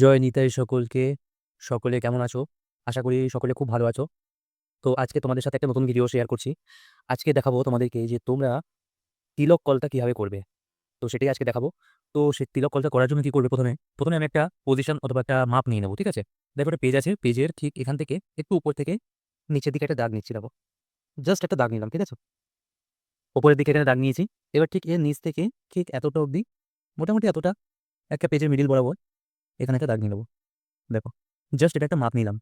জয় নিতাই সকলকে। সকলে কেমন আছো? আশা করি সকলে খুব ভালো আছো। তো আজকে তোমাদের সাথে একটা নতুন ভিডিও শেয়ার করছি। আজকে দেখাবো তোমাদেরকে যে তোমরা তিলক কলটা কীভাবে করবে। তো সেটাই আজকে দেখাবো। তো সেই তিলক কলটা করার জন্য কি করবে প্রথমে প্রথমে আমি একটা পজিশন অথবা একটা মাপ নিয়ে নেব। ঠিক আছে? দেখো একটা পেজ আছে। পেজের ঠিক এখান থেকে একটু উপর থেকে নিচের দিকে একটা দাগ নিচ্ছি, দেখো। জাস্ট একটা দাগ নিলাম। ঠিক আছে? উপরের দিকে এখানে দাগ নিয়েছি। এবার ঠিক এর নিচ থেকে ঠিক এতটা অবধি, মোটামুটি এতটা, একটা পেজের মিডিল বরাবর এখানে একটা দাগ নিয়ে নেব। দেখো। জাস্ট এটা একটা মাপ নিলাম।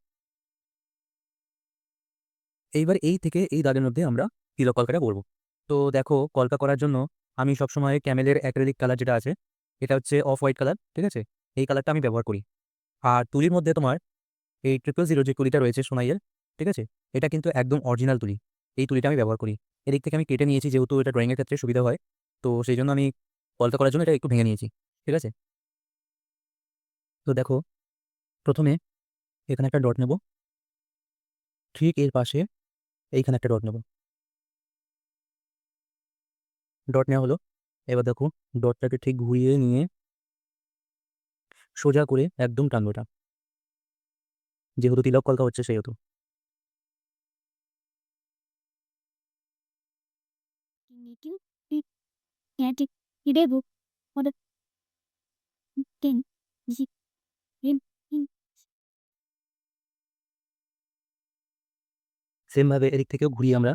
এইবার এই থেকে এই দাগের মধ্যে আমরা তিলক কলকাটা করব। তো দেখো কলকা করার জন্য আমি সবসময় ক্যামেলের অ্যাক্রিলিক কালার যেটা আছে, এটা হচ্ছে অফ হোয়াইট কালার। ঠিক আছে? এই কালারটা আমি ব্যবহার করি। আর তুলির মধ্যে তোমার এই 000 যে তুলিটা রয়েছে সোনাইয়ের, ঠিক আছে? এটা কিন্তু একদম অরিজিনাল তুলি। এই তুলিটা আমি ব্যবহার করি। এদিক থেকে আমি কেটে নিয়েছি যেহেতু এটা ড্রয়িং এর ক্ষেত্রে সুবিধা হয়। তো সেই জন্য আমি কলকা করার জন্য এটা একটু ভেঙে নিয়েছি। ঠিক আছে? তো দেখো প্রথমে এখানে একটা ডট নেব। ঠিক এর পাশে এইখানে একটা ডট নেব। ডট নেওয়া হলো। এবার দেখো ডটটাকে ঠিক ঘুরিয়ে নিয়ে সোজা করে একদম টানবো এটা। যেহেতু তিলক কলকা হচ্ছে সেহেতু। Nitin, সেম ভাবে এদিক থেকেও ঘুরি আমরা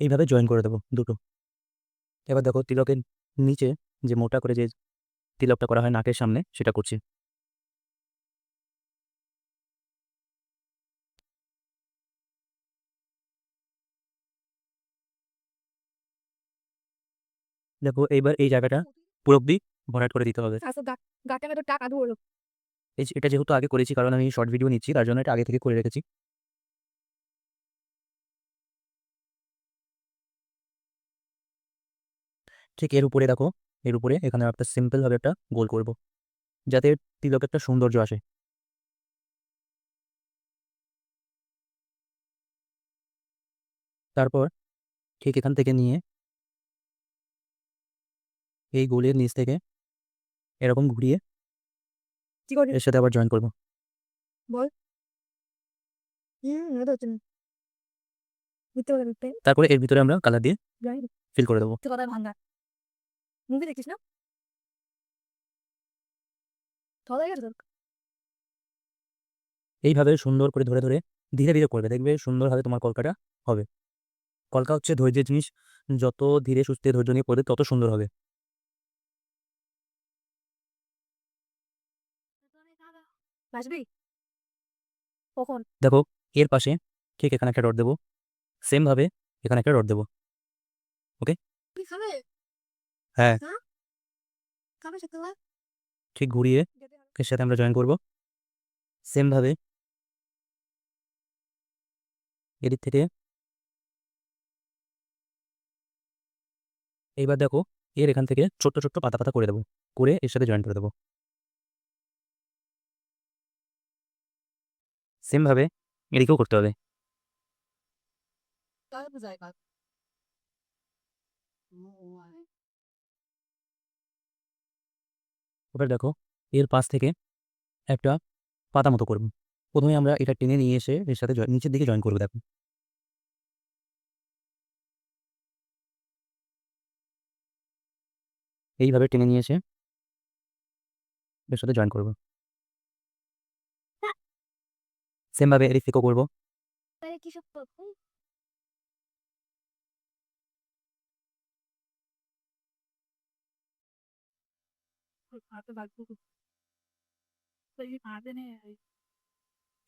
এইভাবে জয়েন করে দেবো দুটো। এবার দেখো তিলকের নিচে যে মোটা করে যে তিলকটা করা হয় নাকের সামনে, সেটা করছি। দেখো এইবার এই জায়গাটা পুরো ভরাট করে দিতে হবে। ধরো এই এটা যেহেতু আগে করেছি কারণ আমি শর্ট ভিডিও নিচ্ছি তার জন্য এটা আগে থেকে করে রেখেছি। ঠিক এর উপরে দেখো, এর উপরে এখানে একটা সিম্পল ভাবে একটা গোল করব। যাতে তিলকের একটা সৌন্দর্য আসে। তারপর ঠিক এখান থেকে নিয়ে এই গোলের নিচ থেকে এরকম ঘুরিয়ে কি করে এর সাথে আবার জয়েন করব। বল তারপরে এর ভিতরে আমরা কালার দিয়ে ফিল করে দেবো। ভাঙা মুভি দেখছিস না এইভাবে সুন্দর করে ধরে, ধরে ধীরে, ধীরে করবে। দেখবে সুন্দরভাবে তোমার কলকাটা হবে। কলকা হচ্ছে ধৈর্যের জিনিস। যত ধীরে সুস্থে ধৈর্য নিয়ে পড়বে তত সুন্দর হবে। কখন দেখো এর পাশে ঠিক এখানে একটা ডট দেবো। সেম ভাবে এখানে একটা ডট দেবো। ওকে হ্যাঁ। খাবে ঠিক ঘুরিয়ে এর সাথে আমরা জয়েন করব। সেম ভাবে এদিক থেকে এইবার দেখো এর এখান থেকে ছোট্ট, ছোট্ট পাতা, পাতা করে দেবো। করে এর সাথে জয়েন করে দেবো। সেম ভাবে এদিকেও করতে হবে। এবার দেখো এর পাশ থেকে একটা পাতা মতো করব। ১ম এ আমরা এটা টেনে নিয়ে এসে এর সাথে নিচের দিকে জয়েন করব দেখো। এইভাবে টেনে নিয়ে এসে এর সাথে জয়েন করব। সেম ভাবে এদিক থেকেও করব। কি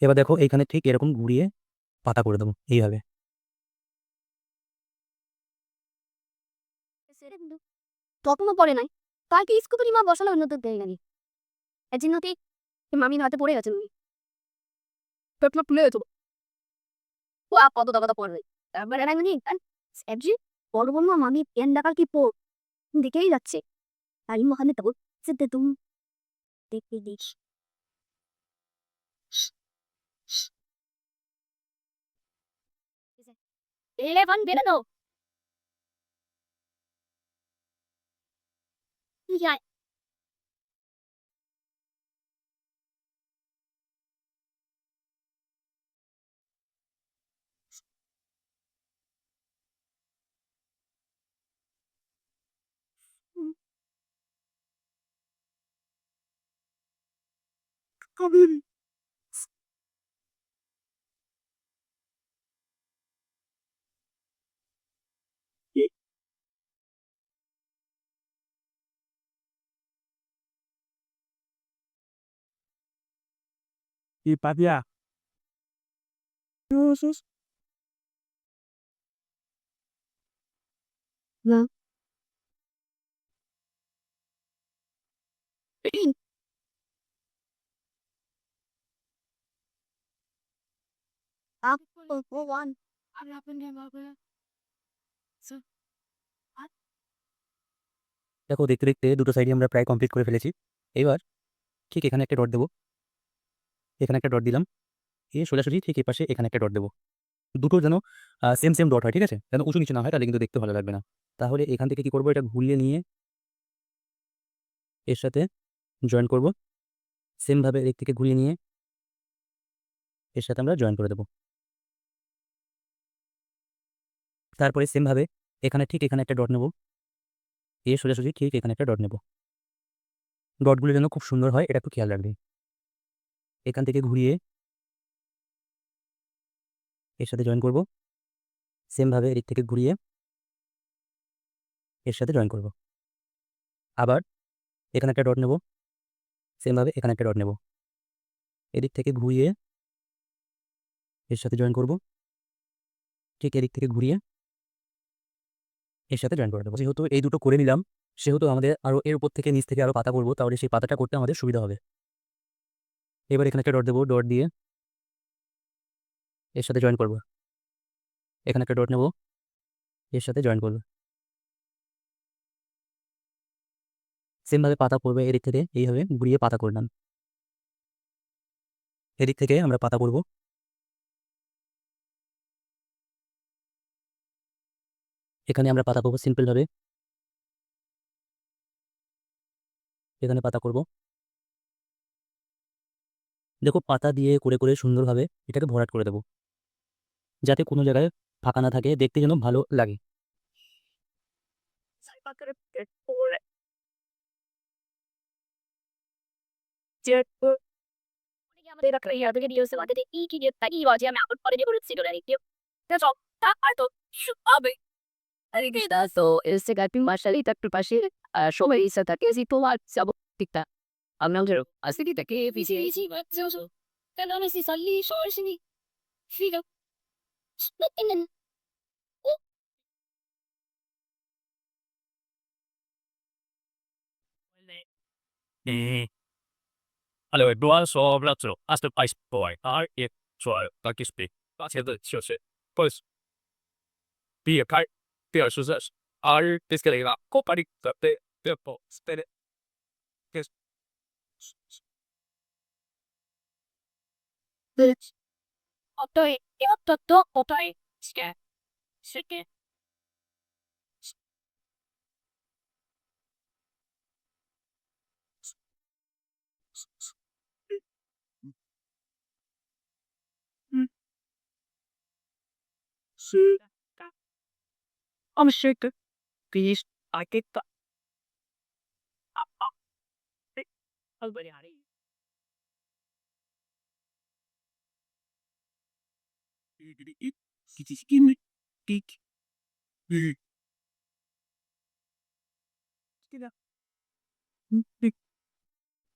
এবার দেখো এইখানে ঠিক এরকম ঘুরিয়ে পাতা করে দেবো এইভাবে। তখনও পড়ে নাই কালকে স্কুটারি মা বসালো নতুন দেয় এর জন্য মামির হাতে পড়ে গেছে উনি পেটলা প্লেট আ, কত টাকা তো পড়বে তারপর এরা মানে স্যাবজি বড় বলল আমি পেন ডাকার কি পড়? দেখেই যাচ্ছে। আর মহানে তবু সেটা তুমি। দেখতে দিস এলেভেন বেরোনো comedy y Padia. Curiosos. No. দেখো দেখতে দেখতে দুটো সাইডে আমরা প্রায় কমপ্লিট করে ফেলেছি। এবার ঠিক এখানে একটা ডট দেবো। এখানে একটা ডট দিলাম। এ সোজাসুজি ঠিক এই পাশে এখানে একটা ডট দেবো। দুটো যেন সেম সেম ডট হয় ঠিক আছে? যেন উঁচু নিচু না হয় তাহলে কিন্তু দেখতে ভালো লাগবে না। তাহলে এখান থেকে কি করব? এটা ঘুরিয়ে নিয়ে এর সাথে জয়েন করব। সেমভাবে এদিক থেকে ঘুরিয়ে নিয়ে এর সাথে আমরা জয়েন করে দেবো। তারপরে সেমভাবে এখানে ঠিক এখানে একটা ডট নেব। এ সোজাসুজি ঠিক এখানে একটা ডট নেব। ডটগুলো যেন খুব সুন্দর হয়, এটা একটু খেয়াল রাখবে। এখান থেকে ঘুরিয়ে এর সাথে জয়েন করব। সেমভাবে এদিক থেকে ঘুরিয়ে এর সাথে জয়েন করব। আবার এখানে একটা ডট নেব। সেমভাবে এখানে একটা ডট নেব। এদিক থেকে ঘুরিয়ে এর সাথে জয়েন করব। ঠিক এদিক থেকে ঘুরিয়ে এর সাথে জয়েন করে দেবো। যেহেতু এই দুটো করে নিলাম, সেহেতু আমাদের আরও এর উপর থেকে নিচ থেকে আরও পাতা করব তাহলে সেই পাতাটা করতে আমাদের সুবিধা হবে। এবার এখানে একটা ডট দেবো ডট দিয়ে এর সাথে জয়েন করব। এখানে একটা ডট নেব, এর সাথে জয়েন করব। সেমভাবে পাতা করবে এদিক থেকে, এইভাবে ঘুরিয়ে পাতা করলাম। এদিক থেকে আমরা পাতা করব এখানে আমরা পাতা করব সিম্পলভাবে। এখানে পাতা করব। দেখো, পাতা দিয়ে করে করে সুন্দরভাবে এটাকে ভরাট করে দেবো। যাতে কোনো জায়গায় ফাঁকা না থাকে, দেখতে যেন ভালো লাগে। আমাদের আরেকটা তো সেগারটি মার্শাল এটা একটু পাশে সবাই ইচ্ছা থাকে যে তোমার যাব ঠিকটা আমরা ধরো আসতে কি তাকে পিছিয়ে গেছি কেন আমি সাল্লি সরসিনি ফিরো Hello everyone, so let's go. As the ice boy, I if so I like to speak. 把茄子就是 first be a kite. 表示 r ですけど、こうパリッとで、で、ッう、スペル。で、おとい、やったとおとい、して、して。うん。I'm shaking. Please, I get the. Husband,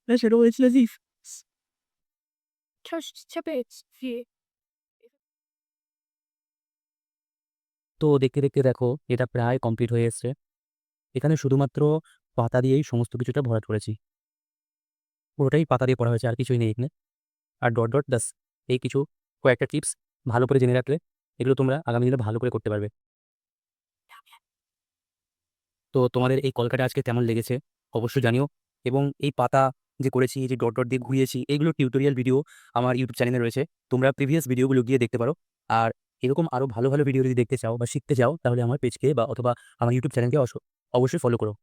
That's it, all it's Lazif. Toast. তো দেখতে দেখতে দেখো এটা প্রায় complete হয়ে এসছে। এখানে শুধুমাত্র পাতা দিয়েই সমস্ত কিছুটা ভরাট করেছি। পুরোটাই পাতা দিয়ে পড়া হয়েছে, আর কিছুই নেই এখানে। আর ডট ডট দাস এই কিছু কয়েকটা টিপস ভালো করে জেনে রাখলে এগুলো তোমরা আগামী দিনে ভালো করে করতে পারবে। তো তোমাদের এই কলকাটা আজকে কেমন লেগেছে অবশ্যই জানিও। এবং এই পাতা যে করেছি যে ডট ডট দিয়ে ঘুরিয়েছি এইগুলো টিউটোরিয়াল ভিডিও আমার ইউটিউব চ্যানেলে রয়েছে। তোমরা প্রিভিয়াস ভিডিওগুলো গিয়ে দেখতে পারো। আর এরকম আরও ভালো ভালো ভিডিও যদি দেখতে চাও বা শিখতে চাও, তাহলে আমার পেজকে বা অথবা আমার ইউটিউব চ্যানেলকে অবশ্যই ফলো করো।